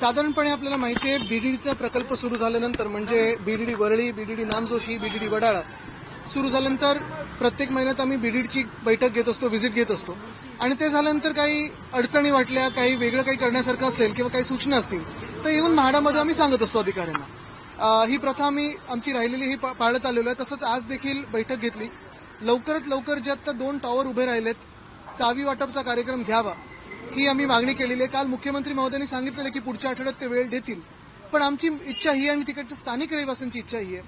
साधारणपणे आपल्याला माहिती आहे बीडीडीचा प्रकल्प सुरू झाल्यानंतर म्हणजे BDD Worli BDD Namjoshi BDD Wadala सुरू झाल्यानंतर प्रत्येक महिन्यात आम्ही बीडीडीची बैठक घेत असतो व्हिजिट घेत असतो. आणि ते झाल्यानंतर काही अडचणी वाटल्या काही वेगळं काही करण्यासारखं असेल किंवा काही सूचना असतील तर येऊन म्हाडामध्ये आम्ही सांगत असतो अधिकाऱ्यांना. ही प्रथा आम्ही आमची राहिलेली ही पा- पाळत आलेलो आहे. तसंच आज देखील बैठक घेतली. लवकरात लवकर जे आता दोन टॉवर उभे राहिलेत चावी वाटपचा कार्यक्रम घ्यावा. ही आम्ही मागणी केलेली आहे. काल मुख्यमंत्री महोदयांनी सांगितलेलं की पुढच्या आठवड्यात ते वेळ देतील. पण आमची इच्छा ही आहे आणि तिकडच्या स्थानिक रहिवाशांची इच्छा ही आहे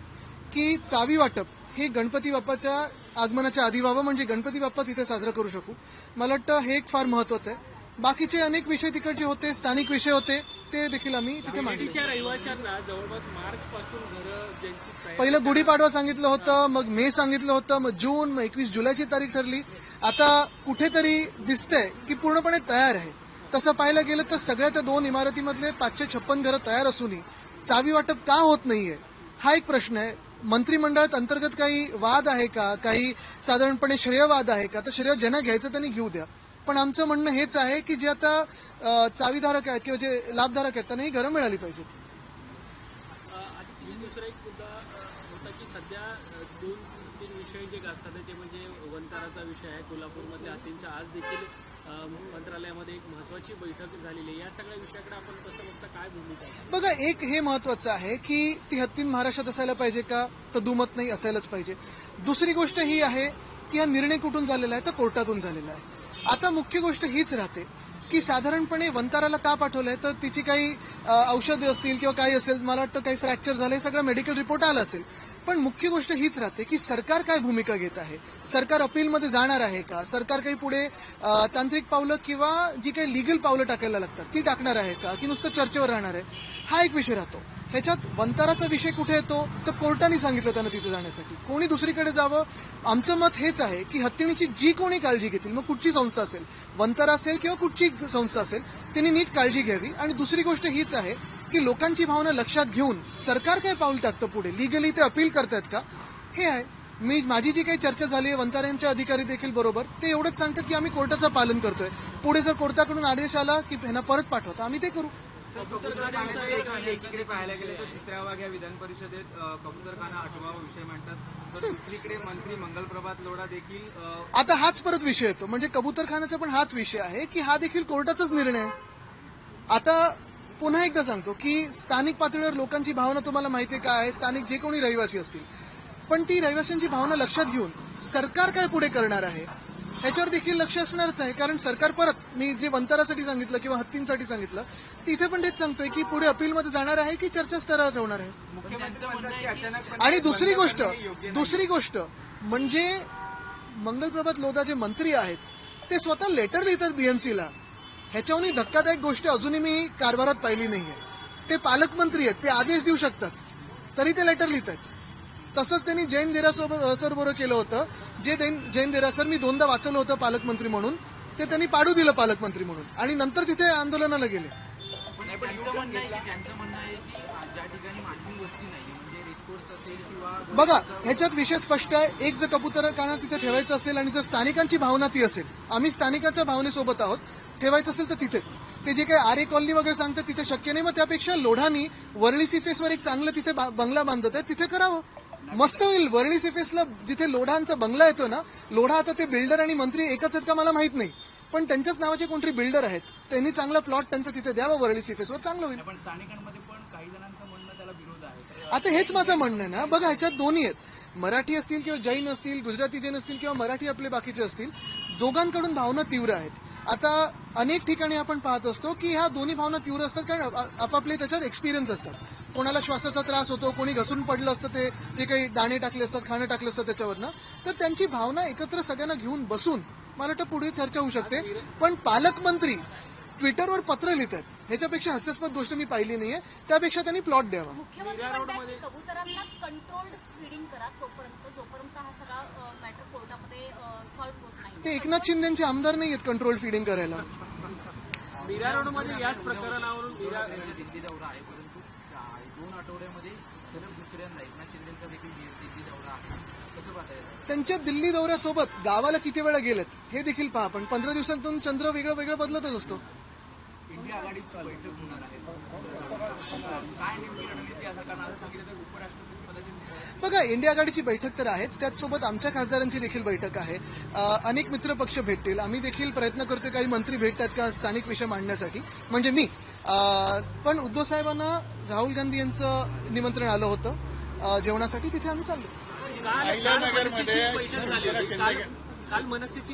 की चावी वाटप हे गणपती बाप्पाच्या आगमनाच्या आधी व्हावं म्हणजे गणपती बाप्पा तिथे साजरा करू शकू. मला वाटतं हे एक फार महत्वाचं आहे. बाकीचे अनेक विषय तिकडचे होते स्थानिक विषय होते. ते देखील आम्ही तिथे मांडले रहिवाशांना जवळपास मार्च पासून पहिलं गुढीपाडवा सांगितलं होतं मग मे सांगितलं होतं मग जून मग एकवीस जुलैची तारीख ठरली. आता कुठेतरी दिसतंय की पूर्णपणे तयार आहे. तसं पाहायला गेलं तर सगळ्या त्या दोन इमारतीमधले पाचशे छप्पन घरं तयार असूनही चावी वाटप का होत नाहीये? हा एक प्रश्न आहे. मंत्रिमंडळात अंतर्गत काही वाद आहे का? काही साधारणपणे श्रेयवाद आहे का? तर श्रेय ज्यांना घ्यायचं त्यांनी घेऊ द्या. पण आमचं म्हणणं हेच आहे की जे आता चावीधारक आहेत किंवा जे लाभधारक आहेत त्यांना ही घरं मिळाली पाहिजेत. दुसरा एक मुद्दा होता की सध्या दोन तीन विषय जे गाजतात ते म्हणजे वंताराचा विषय आहे. कोल्हापूरमधल्या हत्तींच्या आज देखील मंत्रालयामध्ये एक महत्वाची बैठक झालेली आहे. या सगळ्या विषयाकडे आपण कसं बघता काय भूमिका बघा एक हे महत्वाचं आहे की ती हत्तीन महाराष्ट्रात असायला पाहिजे का? तर दुमत नाही असायलाच पाहिजे. दुसरी गोष्ट ही आहे की हा निर्णय कुठून झालेला आहे? तर कोर्टातून झालेला आहे. आता मुख्य गोष्ट हीच राहते की साधारणपणे वंताराला का पाठवलंय? तर तिची काही औषधे औषधं असतील किंवा काही असेल मला वाटतं काही फ्रॅक्चर झालं हे सगळं मेडिकल रिपोर्ट आला असेल. पण मुख्य गोष्ट हीच राहते की सरकार काय भूमिका घेत आहे? सरकार अपीलमध्ये जाणार आहे का? सरकार काही पुढे तांत्रिक पावलं किंवा जी काही लिगल पावलं टाकायला लागतात ती टाकणार आहे का? की नुसतं चर्चेवर राहणार आहे? हा एक विषय राहतो. ह्याच्यात वंताराचा विषय कुठे येतो? तर कोर्टाने सांगितलं त्यांना तिथे जाण्यासाठी. कोणी दुसरीकडे जावं? आमचं मत हेच आहे की हत्तीणीची जी कोणी काळजी घेतील मग कुठची संस्था असेल? वंतारा असेल किंवा कुठची संस्था असेल त्यांनी नीट काळजी घ्यावी. आणि दुसरी गोष्ट हीच आहे की लोकांची भावना लक्षात घेऊन सरकार काय पाऊल टाकतं पुढे? लिगली ते अपील करतायत का? हे आहे. मी माझी जी काही चर्चा झाली आहे वंताऱ्यांच्या अधिकारी देखील बरोबर ते एवढंच सांगतात की आम्ही कोर्टाचं पालन करतोय. पुढे जर कोर्टाकडून आदेश आला की ह्यांना परत पाठवता आम्ही ते करू. एकीकडे पाहायला गेलं तर चित्रावाघ्या विधान परिषदेत अ, कबूतरखाना आठवा हो विषय मांडतात तर दुसरीकडे मंत्री मंगलप्रभात लोढा देखील आता हाच परत विषय येतो. म्हणजे कबूतरखान्याचा पण हाच विषय आहे की हा देखील कोर्टाचाच निर्णय आहे. आता पुन्हा एकदा सांगतो की स्थानिक पातळीवर लोकांची भावना तुम्हाला माहिती काय आहे? स्थानिक जे कोणी रहिवासी असतील. पण ती रहिवाशांची भावना लक्षात घेऊन सरकार काय पुढे करणार आहे? ह्याच्यावर देखील लक्ष असणारच आहे. कारण सरकार परत मी जे वंतारासाठी सांगितलं किंवा हत्तींसाठी सांगितलं तिथे पण तेच सांगतोय की पुढे अपीलमध्ये जाणार आहे की चर्चा स्तरावर ठेवणार आहे? आणि दुसरी गोष्ट. दुसरी गोष्ट म्हणजे मंगलप्रभात लोधा जे मंत्री आहेत ते स्वतः लेटर लिहितात बीएमसीला ह्याच्याहून धक्कादायक गोष्ट अजूनही मी कारभारात पाहिली नाहीये. ते पालकमंत्री आहेत ते आदेश देऊ शकतात. तरी ते लेटर लिहितात तसंच त्यांनी जैन देरासोबत सर बरोबर केलं होतं. जे जैन जैन देरासर मी दोनदा वाचवलं होतं पालकमंत्री म्हणून. ते त्यांनी पाडू दिलं पालकमंत्री म्हणून. आणि नंतर तिथे आंदोलनाला गेले. नाही, पण त्यांचं म्हणणं आहे की त्यांचं म्हणणं आहे की ज्या ठिकाणी मानवी वस्ती नाही म्हणजे किंवा बघा ह्याच्यात विषय स्पष्ट आहे. एक जर कबुतरखाना तिथे ठेवायचं असेल आणि जर स्थानिकांची भावना ती असेल आम्ही स्थानिकांच्या भावनेसोबत आहोत. ठेवायचं असेल तर तिथेच. ते जे काही आरे कॉलनी वगैरे सांगतात तिथे शक्य नाही. मग त्यापेक्षा लोढानी वरळी सिफेसवर एक चांगलं तिथे बा- बंगला बांधत आहे तिथे करावं. मस्त होईल. वरळी सिफेसला जिथे लोढांचा बंगला येतो ना लोढा आता ते बिल्डर आणि मंत्री एकच आहेत का मला माहीत नाही. पण त्यांच्याच नावाचे कोणतरी बिल्डर आहेत. त्यांनी चांगला प्लॉट त्यांचा तिथे द्यावा वरळी सिफेसवर चांगलं होईल. पण स्थानिकांमध्ये पण काही जणांचं म्हणणं त्याला विरोध आहे. आता हेच माझं म्हणणं आहे ना. बघा ह्याच्यात दोन्ही आहेत. मराठी असतील किंवा जैन असतील गुजराती जैन असतील किंवा मराठी आपले बाकीचे असतील दोघांकडून भावना तीव्र आहेत. आता अनेक ठिकाणी आपण पाहत असतो की ह्या दोन्ही भावना तीव्र असतात कारण आप- आपापले त्याच्यात एक्सपिरियन्स असतात. कोणाला श्वासाचा त्रास होतो कोणी घसरून पडलं असतं ते जे काही दाणे टाकले असतात खाणं टाकलं असतं त्याच्यावरनं तर त्यांची भावना एकत्र सगळ्यांना घेऊन बसून मला वाटतं पुढे चर्चा होऊ शकते. पण पालकमंत्री ट्विटरवर पत्र लिहितात. ह्याच्यापेक्षा हास्यास्पद गोष्ट मी पाहिली नाहीये. त्यापेक्षा त्यांनी प्लॉट द्यावा. मुख्यमंत्री कबुतरांना कंट्रोल्ड फीडिंग करा तोपर्यंत जोपर्यंत हा सगळा मॅटर कोर्टामध्ये सॉल्व्ह होत नाही ते एकनाथ शिंदेचे आमदार नाही आहेत कंट्रोल फिडिंग करायला. रोडमध्ये याच प्रकरणावरून दौरा आहे परंतु दोन आठवड्यामध्ये सलग दुसऱ्यांदा एकनाथ शिंदेचा देखील दिल्ली दौरा आहे कसं पाहता येतं त्यांच्या दिल्ली दौऱ्यासोबत गावाला किती वेळा गेलेत हे देखील पहा पण पंधरा दिवसांतून चंद्र वेगळं वेगळं बदलतच असतो. इंडिया आघाडीची बैठक होणार आहे. काय नेमकी रणनीती असेल कारण असं सांगितलं तर उपराष्ट्रपती पदाची बघा इंडिया आघाडीची बैठक तर आहेच. त्याचसोबत आमच्या खासदारांची देखील बैठक आहे. अनेक मित्रपक्ष भेटतील. आम्ही देखील प्रयत्न करतोय काही मंत्री भेटतात का स्थानिक विषय मांडण्यासाठी. म्हणजे मी. पण उद्धव साहेबांना राहुल गांधी यांचं निमंत्रण आलं होतं. जेवणासाठी तिथे आम्ही चाललो. काल मनसेची